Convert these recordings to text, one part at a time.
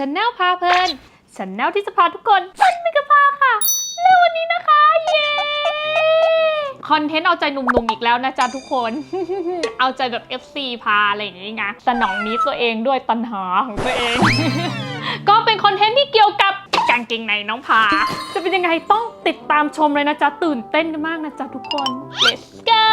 ช n แนลพาเพลินช n แนลที่จะพาทุกคนเป็นมิกะพาค่ะ แล้ววันนี้นะคะ เย้คอนเทนต์เอาใจหนุ่มๆอีกแล้วนะจ๊ะทุกคน เอาใจแบบ FC พาอะไรอย่างงี้ไงสนองนี้ตัวเองด้วยตัณหาของตัวเอง ก็เป็นคอนเทนต์ที่เกี่ยวกับกางเกงในน้องพา จะเป็นยังไงต้องติดตามชมเลยนะจ๊ะ ตื่นเต้นกันมากนะจ๊ะทุกคน let's go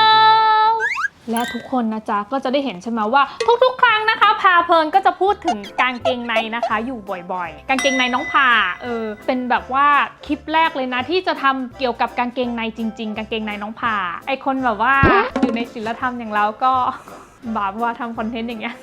และทุกคนนะจ๊ะก็จะได้เห็นใช่ไหมว่า ทุกๆ ครั้ง พาเพลินก็จะพูดถึงกางเกงในนะคะ อยู่บ่อยๆ กางเกงในน้องพาเออเป็นแบบว่าคลิปแรกเลยนะที่จะทำเกี่ยวกับกางเกงในจริง ๆ กางเกงในน้องพาไอคนแบบว่าอยู่ในศิลธรรมอย่างเราก็บาปว่าทำคอนเทนต์อย่างเงี้ย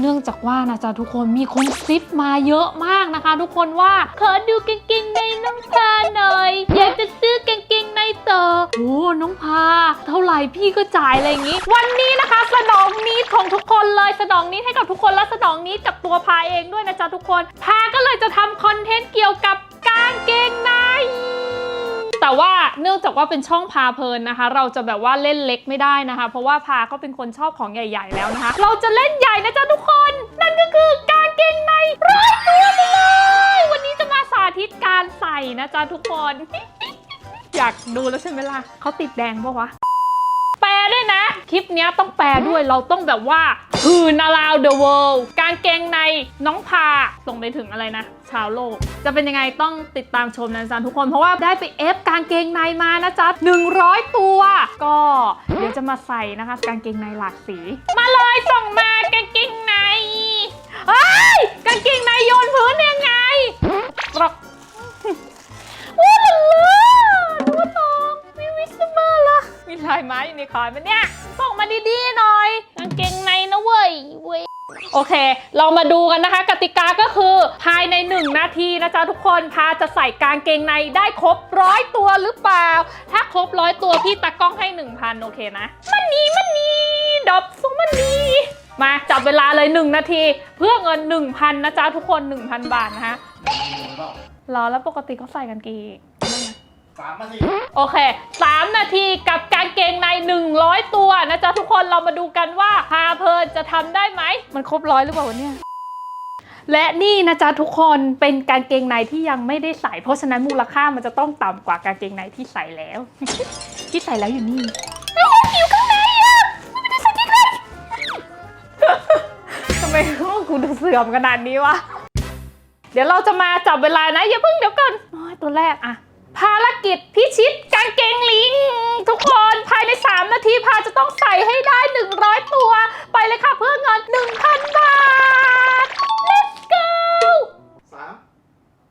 เนื่องจากว่านะจ๊ะทุกคนมีคนซิปมาเยอะมากนะคะ ทุกคนว่าขอดูกางเกงในน้องพาหน่อย อยากจะซื้อกางเกงในต่อโอ้น้องพา เท่าไหร่พี่ก็จ่ายอะไรอย่างงี้ วันนี้นะคะ สนองนิดของทุกคนเลยสนองนิดให้กับทุกคนและสนองนิดจากตัวพาเองด้วยนะจ๊ะทุกคน พาก็เลยจะทำคอนเทนต์เกี่ยวกับกางเกงใน แต่ว่าเนื่องจากว่าเป็นช่องพาเพลินนะคะ เราจะแบบว่าเล่นเล็กไม่ได้นะคะ เพราะว่าพาก็เป็นคนชอบของใหญ่ ๆ แล้วนะคะ เราจะเล่นใหญ่นะจ๊ะทุกคน นั่นก็คือการเกงในร้อยตัวไปเลย วันนี้จะมาสาธิตการใส่นะจ๊ะทุกคน อยากดูแล้วใช่ไหมล่ะเขาติดแดงปะวะแปลด้วยนะ คลิปนี้ต้องแปลด้วยเราต้องแบบว่าคืน around the world กางเกงในน้องพาส่งไปถึงอะไรนะ ชาวโลก จะเป็นยังไงต้องติดตามชมนะจ๊ะทุกคน เพราะว่าได้ไปเอฟกางเกงในมานะจ๊ะ100 ตัว ก็เดี๋ยวจะมาใส่นะคะกางเกงในหลากสี มาเลยส่งมากางเกงในเฮ้ยกางเกงในโยนพื้นยังไงกรอกว้าวล่ะดูว่าน้องมีวิสมาละมีลายไม้อยู่ในคอยมันเนี่ยส่งมาดีๆหน่อย อเค เรามาดูกันนะคะ กติกาก็คือภายใน 1 นาทีนะจ๊ะทุกคนพาจะใส่กางเกงในได้ครบร้อยตัวหรือเปล่า ถ้าครบร้อยตัวพี่ตากล้องให้ 1,000 โอเคนะ มันนี่มันนี่ดอบซุมันนี่มาจับเวลาเลย 1 นาที เพื่อเงิน 1,000นะจ๊ะทุกคน 1,000 บาทนะคะรอแล้วปกติเขาใส่กันกี่ สามนาทีโอเค 3 นาทีกับกางเกงใน 100 ตัวนะจ๊ะทุกคนเรามาดูกันว่าพาเพลินจะทำได้ไหม มันครบร้อยหรือเปล่าวะเนี่ย และนี่นะจ๊ะทุกคนเป็นกางเกงในที่ยังไม่ได้ใส่ เพราะฉะนั้นมูลค่ามันจะต้องต่ำกว่ากางเกงในที่ใส่แล้ว ที่ใส่แล้วอยู่นี่อยู่ข้างในอะไม่ได้ใส่ที่ไหนทำไมห้องกูดูเสื่อมขนาดนี้วะเดี๋ยวเราจะมาจับเวลานะอย่าเพิ่งเดี๋ยวก่อนโอ้ยตัวแรกอะ ภารกิจพิชิตกางเกงลิง ทุกคนภายใน 3 นาทีพาจะต้องใส่ให้ได้ 100 ตัว ไปเลยค่ะเพื่อเงิน 1,000 บาท let's go สาม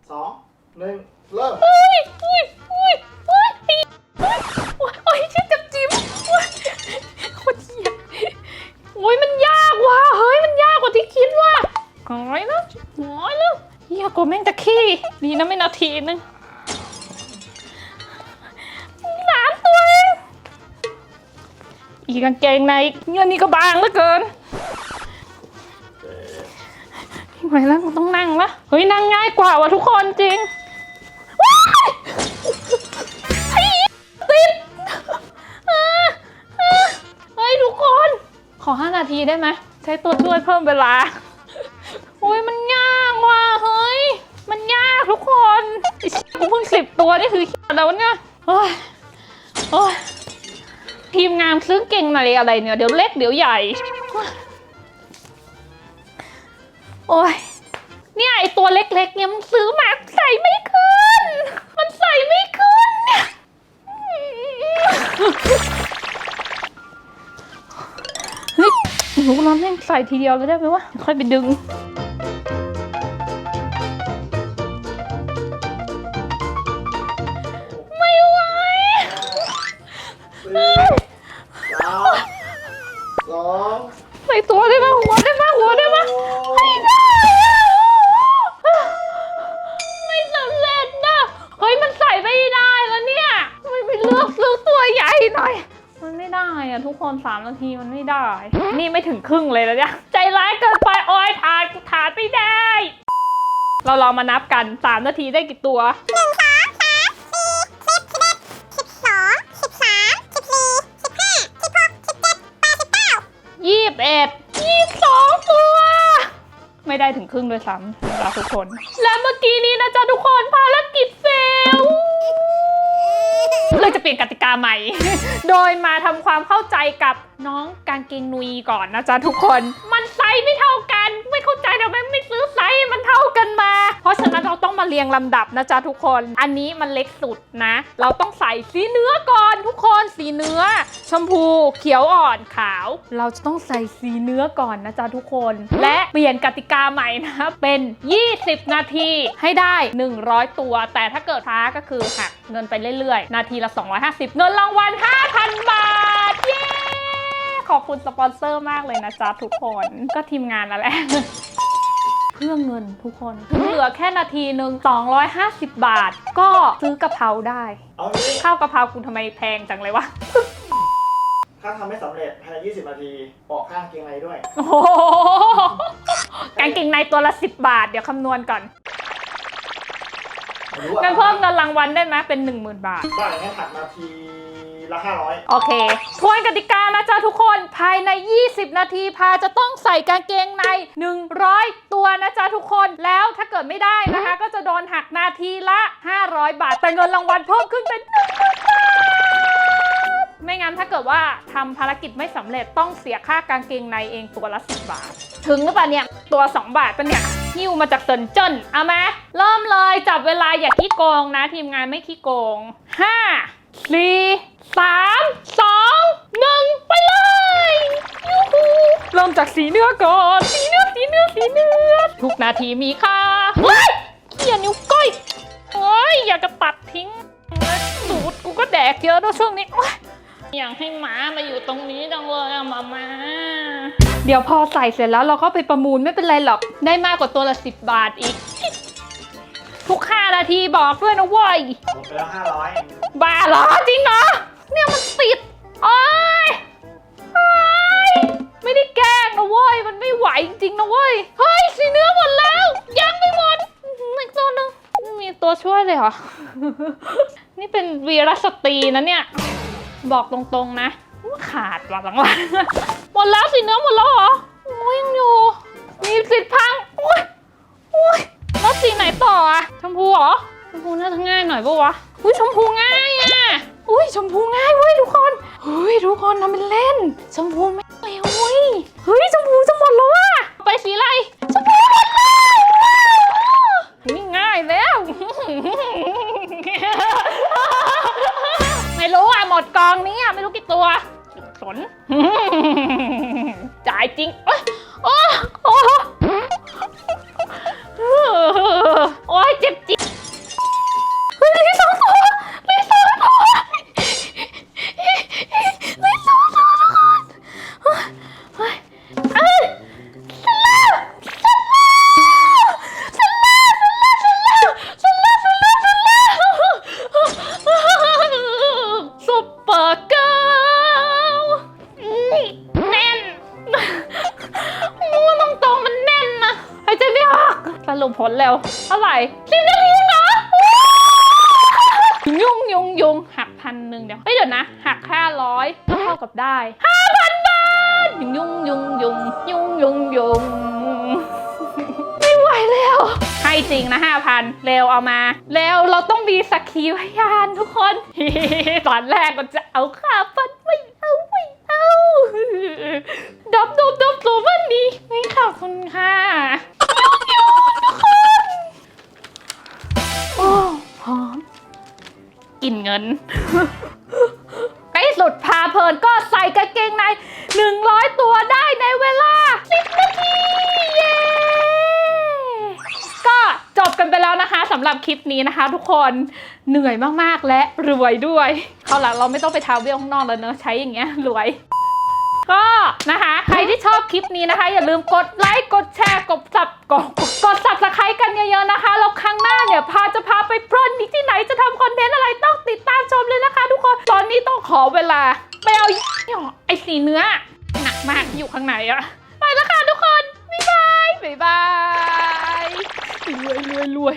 สองหนึ่งเริ่มอุ้ยอุ้ยอุ้ยอุ้ยปีอุ้ยอุ้ยโอ้ยชื่อจับจิ้มอุ้ยโคตรเหี้ยโอ้ยมันยากว่ะเฮ้ยมันยากกว่าที่คิดว่ะหอยแล้วหอยแล้วเฮียกลัวแม่งจะขี้ดีนะไม่นาทีนึง อีกกางเกงในเงื่อนนี่ก็บางเหลือเกินไม่ไหวแล้วต้องนั่งละเฮ้ยนั่งง่ายกว่าว่ะทุกคนจริงติดเฮ้ยทุกคน ขอ 5 นาทีได้ไหมใช้ตัวช่วยเพิ่มเวลาโอ้ยมันยากว่ะเฮ้ย มันยากทุกคนไอ้เชี่ยกูเพิ่งสิบตัวนี่คือแล้วเนี่ยโอ้ยโอ้ย ทีมงานซื้อเก่งหน่อยอะไรเนี่ย เดี๋ยวเล็กเดี๋ยวใหญ่ โอ้ยเนี่ยไอตัวเล็กๆเนี่ยมันซื้อมาใส่ไม่ขึ้น มันใส่ไม่ขึ้นเนี่ยเฮ้ยหนูร้อนแม่งใส่ทีเดียวเลยได้ไหมวะค่อยไปดึง นาทีมันไม่ได้ นี่ไม่ถึงครึ่งเลยแล้วเนี่ย ใจร้ายเกินไปออยทานกูทานไม่ได้ เราลองมานับกันสามนาทีได้กี่ตัวหนึ่งสองสามสี่สิบสิบสองสิบสามสิบสี่สิบห้าสิบหกสิบเจ็ดแปดสิบเก้ายี่สิบเอ็ดยี่สิบสองตัว ไม่ได้ถึงครึ่งด้วยซ้ำนะทุกคน และเมื่อกี้นี้นะจ๊ะทุกคนภารกิจเฟล เลยจะเปลี่ยนกติกาใหม่ โดยมาทำความเข้าใจกับน้องกางเกงนุยก่อนนะจ๊ะทุกคน มันไซส์ไม่เท่ากัน ไม่เข้าใจทำไมไมันเท่ากันมา เพราะฉะนั้นเราต้องมาเรียงลำดับนะจ๊ะทุกคน อันนี้มันเล็กสุดนะ เราต้องใส่สีเนื้อก่อนทุกคน สีเนื้อ ชมพูเขียวอ่อนขาว เราจะต้องใส่สีเนื้อก่อนนะจ๊ะทุกคน และเปลี่ยนกติกาใหม่นะเป็น 20 นาทีให้ได้ 100 ตัว แต่ถ้าเกิดช้าก็คือหักเงินไปเรื่อยๆ นาทีละ 250 เงินรางวัล 5,000 บาท เย้ ขอบคุณสปอนเซอร์มากเลยนะจ๊ะทุกคน ก็ทีมงานนั่นแหละ เพื่อเงินทุกคน เหลือแค่นาทีหนึ่ง250 บาท ก็ซื้อกะเพราได้เอางี้ข้าวกะเพราคุณทำไมแพงจังเลยวะ ถ้าทำไม่สำเร็จภายใน 20 นาทีออกข้างเกงในด้วย โอ้โหกางเกงในตัวละ 10 บาท เดี๋ยวคำนวณก่อนรู้ว่างั้นเพิ่มเงินรางวัลได้ไหมเป็น 10,000 บาทได้งั้นถัดนาที ละ500โอเค ทวนกติกานะจ๊ะทุกคน ภายใน 20 นาทีพาจะต้องใส่กางเกงใน 100 ตัวนะจ๊ะทุกคน แล้วถ้าเกิดไม่ได้นะคะ ก็จะโดนหักนาทีละ 500 บาท แต่เงินรางวัลเพิ่มขึ้นเป็น1 0 0 0 0บาทไม่งั้นถ้าเกิดว่าทำภารกิจไม่สำเร็จต้องเสียค่ากางเกงในเองตัวละ10บาท ถึงหรือเปล่าเนี่ย ตัว 2 บาทปะเนี่ยหิ้วมาจากเซินเจิ้นเอาไหมเริ่มเลยจับเวลาอย่าขี้โกงนะ ทีมงานไม่ขี้โกง 5 สี่สามสองหนึ่งไปเลยยูฮูเริ่มจากสีเนื้อก่อน สีเนื้อสีเนื้อสีเนื้อทุกนาทีมีค่าเฮ้ยเขี่ยนิ้วก้อยเฮ้ยอยากจะตัดทิ้งสูตรกูก็แดกเยอะด้วยช่วงนี้อยอยากให้หมามาอยู่ตรงนี้จังเลยอะมามาเดี๋ยวพอใส่เสร็จแล้วเราก็ไปประมูลไม่เป็นไรหรอก ได้มากกว่าตัวละสิบบาทอีก ทุกห้านาทีบอกด้วยนะเว้ยหมดไปแล้ว500บ้าเหรอจริงเหรอ เนี่ยมันติดโอ้ยโอ๊ยไม่ได้แกล้งนะเว้ย มันไม่ไหวจริงๆนะเว้ย เฮ้ยสีเนื้อหมดแล้ว ยังไม่หมดอื้อหืออีกตัวหนึงไม่มีตัวช่วยเลยเหรอ นี่เป็นวีรสตรีนะเนี่ย บอกตรงๆนะว่าขาดว่ะหลังๆ หมดแล้วสีเนื้อหมดแล้วเหรอโอ้ยยังอยู่ มีสิทธิ์พังโอ้ยโอ้ยแล้ว สีไหนต่ออะชมพูเหรอ ชมพูน่าจะง่ายหน่อยปะวะ อุ้ยชมพูง่ายอะอุ้ยชมพูง่ายเว้ยทุกคนเฮ้ยทุกคนทำเป็นเล่น ชมพูไม่เร็วเว้ย เฮ้ยชมพูจะหมดแล้ววะไปสีอะไร ชมพูหมดแล้วนี่ง่ายแล้ว ไม่รู้อะหมดกองนี้อะไม่รู้กี่ตัวสนจ่ายจริงเอ้ยโอ้ สรุปผลแล้วเท่าไหร่สิบนาทีเหรอยุ่งยุ่งยุ่งหักพันหนึ่งเดี๋ยวเฮ้ยเดี๋ยวนะ หักห้าร้อยเท่ากับได้ห้าพันบาทยุ่งยุ่งยุ่งยุ่งยุ่งยุงยุงไม่ไหวแล้วให้จริงนะห้าพันเร็วเอามาเร็วเราต้องมีสักขีพยานทุกคนตอนแรกก็จะเอาค่าฟันไม่เอาไม่เอา นเงินสุดพาเพลินก็ใส่กางเกงใน 100 ตัวได้ในเวลา 10 นาที เย้ก็จบกันไปแล้วนะคะสำหรับคลิปนี้นะคะ ทุกคนเหนื่อยมากๆและรวยด้วยเขาหลังเราไม่ต้องไปทาวเวลข้างนอกแล้วเนอะใช้อย่างเงี้ยรวยก็นะคะ ใครที่ชอบคลิปนี้นะคะ อย่าลืมกดไลค์กดแชร์กดสับกดกดสับสไครต์กันเยอะๆนะคะแล้วครั้งหน้าเนี่ยพาจะพาไปเพลิ เนื้อหนักมากที่อยู่ข้างในอะไปแล้วค่ะทุกคน บ๊ายบาย บ๊ายบายรวยรวยรวย